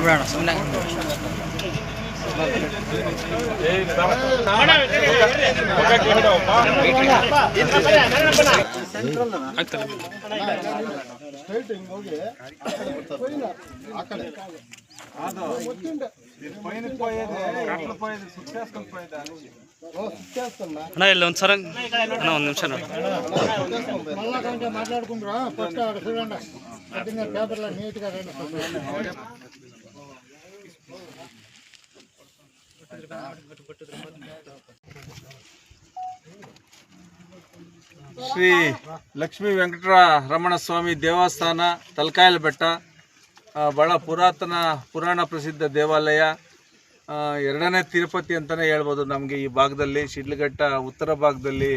ಬೇಡ ಸುಮ್ಮನೆ ಅಣ್ಣ ಇಲ್ಲಿ ಒಂದು ಸರ ಅಣ್ಣ ಒಂದು ನಿಮಿಷ ನೋಡಿ మళ్ళా ಅಣ್ಣ, ಇಲ್ಲ ಒಂದು ಸರ. ಅಣ್ಣ, ಒಂದು ನಿಮಿಷ ಶ್ರೀ ಲಕ್ಷ್ಮೀ ವೆಂಕಟರ ರಮಣ ಸ್ವಾಮಿ ದೇವಸ್ಥಾನ ತಲಕಾಯಲ್ ಬೆಟ್ಟ ಬಹಳ ಪುರಾತನ ಪುರಾಣ ಪ್ರಸಿದ್ಧ ದೇವಾಲಯ. ಎರಡನೇ ತಿರುಪತಿ ಅಂತಲೇ ಹೇಳ್ಬೋದು. ನಮಗೆ ಈ ಭಾಗದಲ್ಲಿ ಶಿಡ್ಲಘಟ್ಟ, ಉತ್ತರ ಭಾಗದಲ್ಲಿ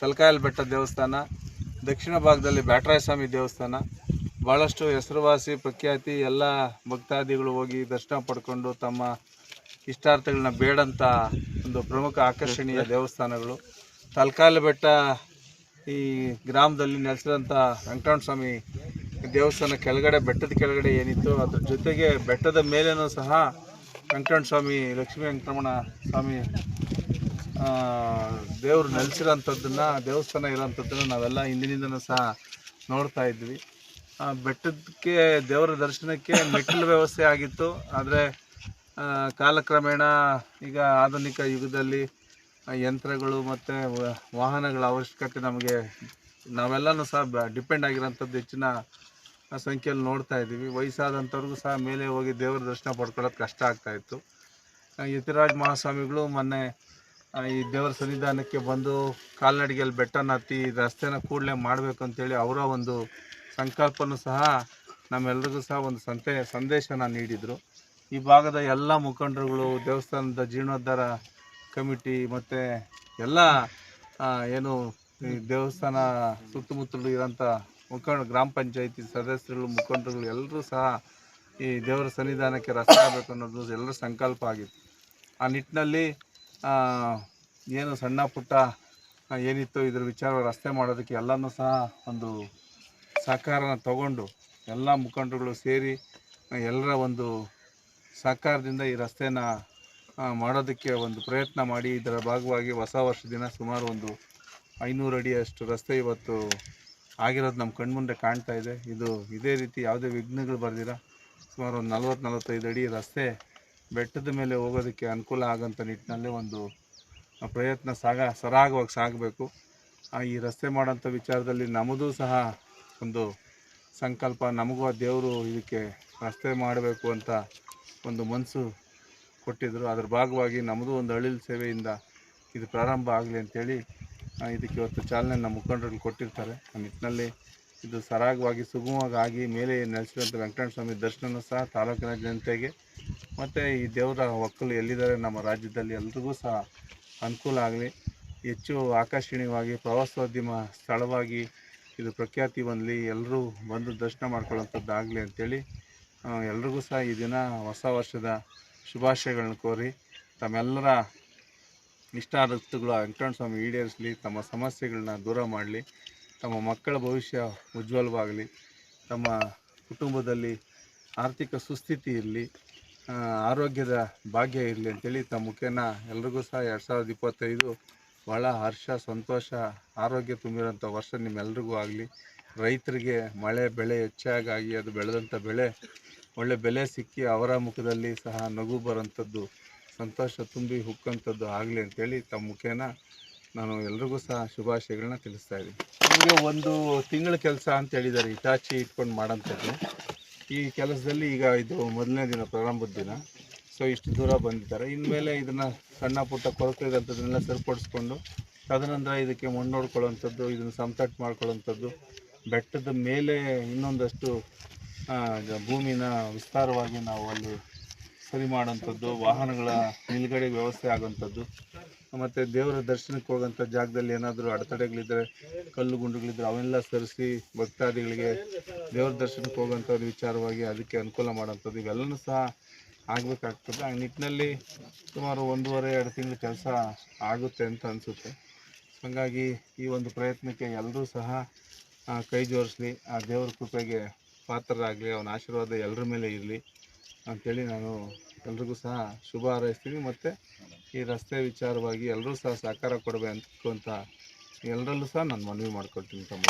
ತಲಕಾಯಲ್ ಬೆಟ್ಟ ದೇವಸ್ಥಾನ, ದಕ್ಷಿಣ ಭಾಗದಲ್ಲಿ ಬ್ಯಾಟರಾಯ ಸ್ವಾಮಿ ದೇವಸ್ಥಾನ. ಭಾಳಷ್ಟು ಹೆಸರುವಾಸಿ, ಪ್ರಖ್ಯಾತಿ ಎಲ್ಲ ಭಕ್ತಾದಿಗಳು ಹೋಗಿ ದರ್ಶನ ಪಡ್ಕೊಂಡು ತಮ್ಮ ಇಷ್ಟಾರ್ಥಗಳನ್ನ ಬೇಡಂತ ಒಂದು ಪ್ರಮುಖ ಆಕರ್ಷಣೀಯ ದೇವಸ್ಥಾನಗಳು. ತಲಕಾಯಲ್ ಬೆಟ್ಟ ಈ ಗ್ರಾಮದಲ್ಲಿ ನೆಲೆಸಿದಂಥ ವೆಂಕಟರಮಣ ಸ್ವಾಮಿ ದೇವಸ್ಥಾನ ಕೆಳಗಡೆ, ಬೆಟ್ಟದ ಕೆಳಗಡೆ ಏನಿತ್ತು ಅದ್ರ ಜೊತೆಗೆ ಬೆಟ್ಟದ ಮೇಲೇನೂ ಸಹ ವೆಂಕಟರಮಣ ಸ್ವಾಮಿ ಲಕ್ಷ್ಮೀ ವೆಂಕಟರಮಣ ಸ್ವಾಮಿ ದೇವರು ನೆಲೆಸಿರೋಂಥದ್ದನ್ನು ದೇವಸ್ಥಾನ ಇರೋಂಥದ್ದನ್ನು ನಾವೆಲ್ಲ ಹಿಂದಿನಿಂದನೂ ಸಹ ನೋಡ್ತಾ ಇದ್ವಿ. ಆ, ಬೆಟ್ಟದಕ್ಕೆ ದೇವರ ದರ್ಶನಕ್ಕೆ ಮೆಟ್ಟಿಲು ವ್ಯವಸ್ಥೆ ಆಗಿತ್ತು. ಆದರೆ ಕಾಲಕ್ರಮೇಣ ಈಗ ಆಧುನಿಕ ಯುಗದಲ್ಲಿ ಯಂತ್ರಗಳು ಮತ್ತು ವಾಹನಗಳ ಅವಶ್ಯಕತೆ ನಮಗೆ ನಾವೆಲ್ಲನೂ ಸಹ ಡಿಪೆಂಡ್ ಆಗಿರೋಂಥದ್ದು ಹೆಚ್ಚಿನ ಸಂಖ್ಯೆಯಲ್ಲಿ ನೋಡ್ತಾ ಇದ್ದೀವಿ. ವಯಸ್ಸಾದಂಥವ್ರಿಗೂ ಸಹ ಮೇಲೆ ಹೋಗಿ ದೇವರ ದರ್ಶನ ಪಡ್ಕೊಳ್ಳೋದು ಕಷ್ಟ ಆಗ್ತಾಯಿತ್ತು ಯತಿರಾಜ್ ಮಹಾಸ್ವಾಮಿಗಳು ಮೊನ್ನೆ ಈ ದೇವರ ಸನ್ನಿಧಾನಕ್ಕೆ ಬಂದು ಕಾಲ್ನಡಿಗೆಯಲ್ಲಿ ಬೆಟ್ಟನ ಹತ್ತಿ ರಸ್ತೆನ ಕೂಡಲೇ ಮಾಡಬೇಕು ಅಂತೇಳಿ ಅವರ ಒಂದು ಸಂಕಲ್ಪನೂ ಸಹ ನಮ್ಮೆಲ್ಲರಿಗೂ ಸಹ ಒಂದು ಸಂತೆ, ಸಂದೇಶನ ನೀಡಿದರು. ಈ ಭಾಗದ ಎಲ್ಲ ಮುಖಂಡರುಗಳು, ದೇವಸ್ಥಾನದ ಜೀರ್ಣೋದ್ಧಾರ ಕಮಿಟಿ ಮತ್ತು ಎಲ್ಲ ಏನು ದೇವಸ್ಥಾನ ಸುತ್ತಮುತ್ತಲು ಇರೋಂಥ ಮುಖಂಡ ಗ್ರಾಮ ಪಂಚಾಯತಿ ಸದಸ್ಯರುಗಳು, ಮುಖಂಡರುಗಳು ಎಲ್ಲರೂ ಸಹ ಈ ದೇವರ ಸನ್ನಿಧಾನಕ್ಕೆ ರಸ್ತೆ ಆಗಬೇಕು ಅನ್ನೋದು ಎಲ್ಲರ ಸಂಕಲ್ಪ ಆಗಿತ್ತು. ಆ ನಿಟ್ಟಿನಲ್ಲಿ ಏನು ಸಣ್ಣ ಪುಟ್ಟ ಏನಿತ್ತು ಇದ್ರ ವಿಚಾರ ರಸ್ತೆ ಮಾಡೋದಕ್ಕೆ ಎಲ್ಲನೂ ಸಹ ಒಂದು ಸಹಕಾರನ ತಗೊಂಡು ಎಲ್ಲ ಮುಖಂಡರುಗಳು ಸೇರಿ, ಎಲ್ಲರ ಒಂದು ಸಹಕಾರದಿಂದ ಈ ರಸ್ತೆನ ಮಾಡೋದಕ್ಕೆ ಒಂದು ಪ್ರಯತ್ನ ಮಾಡಿ. ಇದರ ಭಾಗವಾಗಿ ಹೊಸ ವರ್ಷ ಸುಮಾರು ಒಂದು ಐನೂರು ಅಡಿಯಷ್ಟು ರಸ್ತೆ ಇವತ್ತು ಆಗಿರೋದು ನಮ್ಮ ಕಣ್ಮುಂದೆ ಕಾಣ್ತಾ ಇದೆ. ಇದು ಇದೇ ರೀತಿ ಯಾವುದೇ ವಿಘ್ನಗಳು ಬರ್ದಿರ ಸುಮಾರು ಒಂದು ನಲ್ವತ್ತು ನಲ್ವತ್ತೈದು ಅಡಿ ರಸ್ತೆ ಬೆಟ್ಟದ ಮೇಲೆ ಹೋಗೋದಕ್ಕೆ ಅನುಕೂಲ ಆಗೋಂಥ ನಿಟ್ಟಿನಲ್ಲಿ ಒಂದು ಪ್ರಯತ್ನ ಸಾಗ ಸರಾಗವಾಗಿ ಸಾಗಬೇಕು. ಈ ರಸ್ತೆ ಮಾಡೋಂಥ ವಿಚಾರದಲ್ಲಿ ನಮ್ಮದೂ ಸಹ ಒಂದು ಸಂಕಲ್ಪ ನಮಗೂ ಆ ದೇವರು ಇದಕ್ಕೆ ರಸ್ತೆ ಮಾಡಬೇಕು ಅಂತ ಒಂದು ಮನಸ್ಸು ಕೊಟ್ಟಿದ್ದರು ಅದರ ಭಾಗವಾಗಿ ನಮ್ಮದು ಒಂದು ಅಳಿಲು ಸೇವೆಯಿಂದ ಇದು ಪ್ರಾರಂಭ ಆಗಲಿ ಅಂತೇಳಿ ಆ, ಇದಕ್ಕೆ ಇವತ್ತು ಚಾಲನೆ ನಮ್ಮ ಮುಖಂಡರಲ್ಲಿ ಕೊಟ್ಟಿರ್ತಾರೆ. ಆ ನಿಟ್ಟಿನಲ್ಲಿ ಇದು ಸರಾಗವಾಗಿ ಸುಗಮವಾಗಿ ಮೇಲೆ ನೆಲೆಸಿದಂಥ ವೆಂಕಟರಮಣ ಸ್ವಾಮಿ ದರ್ಶನ ಸಹ ತಾಲೂಕಿನ ಜನತೆಗೆ ಮತ್ತು ಈ ದೇವರ ಒಕ್ಕಲು ಎಲ್ಲಿದ್ದಾರೆ ನಮ್ಮ ರಾಜ್ಯದಲ್ಲಿ ಎಲ್ರಿಗೂ ಸಹ ಅನುಕೂಲ ಆಗಲಿ. ಹೆಚ್ಚು ಆಕರ್ಷಣೀಯವಾಗಿ ಪ್ರವಾಸೋದ್ಯಮ ಸ್ಥಳವಾಗಿ ಇದು ಪ್ರಖ್ಯಾತಿ ಬಂದಲಿ ಎಲ್ಲರೂ ಬಂದು ದರ್ಶನ ಮಾಡ್ಕೊಳ್ಳೋಂಥದ್ದು ಆಗಲಿ ಅಂತೇಳಿ ಆ, ಎಲ್ರಿಗೂ ಸಹ ಈ ದಿನ ಹೊಸ ವರ್ಷದ ಶುಭಾಶಯಗಳನ್ನ ಕೋರಿ ತಮ್ಮೆಲ್ಲರ ಇಷ್ಟಾರ್ಥಗಳು ವೆಂಕಟರಣ ಸ್ವಾಮಿ ಈಡೇರಿಸಲಿ, ತಮ್ಮ ಸಮಸ್ಯೆಗಳನ್ನ ದೂರ ಮಾಡಲಿ, ತಮ್ಮ ಮಕ್ಕಳ ಭವಿಷ್ಯ ಉಜ್ವಲವಾಗಲಿ, ತಮ್ಮ ಕುಟುಂಬದಲ್ಲಿ ಆರ್ಥಿಕ ಸುಸ್ಥಿತಿ ಇರಲಿ ಆರೋಗ್ಯದ ಭಾಗ್ಯ ಇರಲಿ ಅಂತೇಳಿ ತಮ್ಮ ಮುಖೇನ ಎಲ್ರಿಗೂ ಸಹ ಎರಡು ಸಾವಿರದ ಇಪ್ಪತ್ತೈದು ಭಾಳ ಹರ್ಷ, ಸಂತೋಷ, ಆರೋಗ್ಯ ತುಂಬಿರೋಂಥ ವರ್ಷ ನಿಮ್ಮೆಲ್ರಿಗೂ ಆಗಲಿ. ರೈತರಿಗೆ ಮಳೆ, ಬೆಳೆ ಹೆಚ್ಚಾಗಿ ಅದು ಬೆಳೆದಂಥ ಬೆಳೆ, ಒಳ್ಳೆ ಬೆಲೆ ಸಿಕ್ಕಿ ಅವರ ಮುಖದಲ್ಲಿ ಸಹ ನಗು ಬರೋಂಥದ್ದು ಸಂತೋಷ ತುಂಬಿ ಹುಕ್ಕಂಥದ್ದು ಆಗಲಿ ಅಂತೇಳಿ ತಮ್ಮ ಮುಖೇನ ನಾನು ಎಲ್ರಿಗೂ ಸಹ ಶುಭಾಶಯಗಳನ್ನ ತಿಳಿಸ್ತಾ ಇದ್ದೀನಿ. ನಮಗೆ ಒಂದು ತಿಂಗಳ ಕೆಲಸ ಅಂತ ಹೇಳಿದ್ದಾರೆ ಇಟಾಚಿ ಇಟ್ಕೊಂಡು ಮಾಡೋಂಥದ್ದು ಈ ಕೆಲಸದಲ್ಲಿ ಈಗ ಇದು ಮೊದಲನೇ ದಿನ, ಪ್ರಾರಂಭದ ದಿನ. ಸೊ ಇಷ್ಟು ದೂರ ಬಂದಿದ್ದಾರೆ. ಇನ್ಮೇಲೆ ಇದನ್ನು ಸಣ್ಣ ಪುಟ್ಟ ಕೊರತೆ ಇರೋಂಥದ್ದನ್ನೆಲ್ಲ ಸರಿಪಡಿಸ್ಕೊಂಡು, ತದನಂತರ ಇದಕ್ಕೆ ಮಣ್ಣು ನೋಡ್ಕೊಳ್ಳೋಂಥದ್ದು ಇದನ್ನು ಸಮತಟ್ಟು ಮಾಡ್ಕೊಳ್ಳೋಂಥದ್ದು ಬೆಟ್ಟದ ಮೇಲೆ ಇನ್ನೊಂದಷ್ಟು ಭೂಮಿನ ವಿಸ್ತಾರವಾಗಿ ನಾವು ಅಲ್ಲಿ ಸರಿ ಮಾಡೋಂಥದ್ದು ವಾಹನಗಳ ನಿಲುಗಡೆ ವ್ಯವಸ್ಥೆ ಆಗೋಂಥದ್ದು ಮತ್ತು ದೇವರ ದರ್ಶನಕ್ಕೆ ಹೋಗೋಂಥ ಜಾಗದಲ್ಲಿ ಏನಾದರೂ ಅಡೆತಡೆಗಳಿದ್ದರೆ ಕಲ್ಲು ಗುಂಡುಗಳಿದ್ದರೆ ಅವನ್ನೆಲ್ಲ ಸರಿಸಿ ಭಕ್ತಾದಿಗಳಿಗೆ ದೇವರ ದರ್ಶನಕ್ಕೆ ಹೋಗೋಂಥದ್ದು ವಿಚಾರವಾಗಿ ಅದಕ್ಕೆ ಅನುಕೂಲ ಮಾಡೋಂಥದ್ದು ಇವೆಲ್ಲನೂ ಸಹ ಆಗಬೇಕಾಗ್ತದೆ. ಆ ನಿಟ್ಟಿನಲ್ಲಿ ಸುಮಾರು ಒಂದೂವರೆ, ಎರಡು ತಿಂಗಳು ಕೆಲಸ ಆಗುತ್ತೆ ಅಂತ ಅನಿಸುತ್ತೆ. ಹಾಗಾಗಿ ಈ ಒಂದು ಪ್ರಯತ್ನಕ್ಕೆ ಎಲ್ಲರೂ ಸಹ ಕೈ ಜೋಡಿಸ್ಲಿ ಆ ದೇವರ ಕೃಪೆಗೆ ಪಾತ್ರರಾಗಲಿ, ಅವನ ಆಶೀರ್ವಾದ ಎಲ್ಲರ ಮೇಲೆ ಇರಲಿ. ಅಂಥೇಳಿ ನಾನು ಎಲ್ರಿಗೂ ಸಹ ಶುಭ ಹಾರೈಸ್ತೀನಿ. ಮತ್ತು ಈ ರಸ್ತೆ ವಿಚಾರವಾಗಿ ಎಲ್ಲರೂ ಸಹ ಸಹಕಾರ ಕೊಡಬೇಕು ಅಂತ ಎಲ್ಲರಲ್ಲೂ ಸಹ ನಾನು ಮನವಿ ಮಾಡ್ಕೊಳ್ತೀನಿ ತಮ್ಮ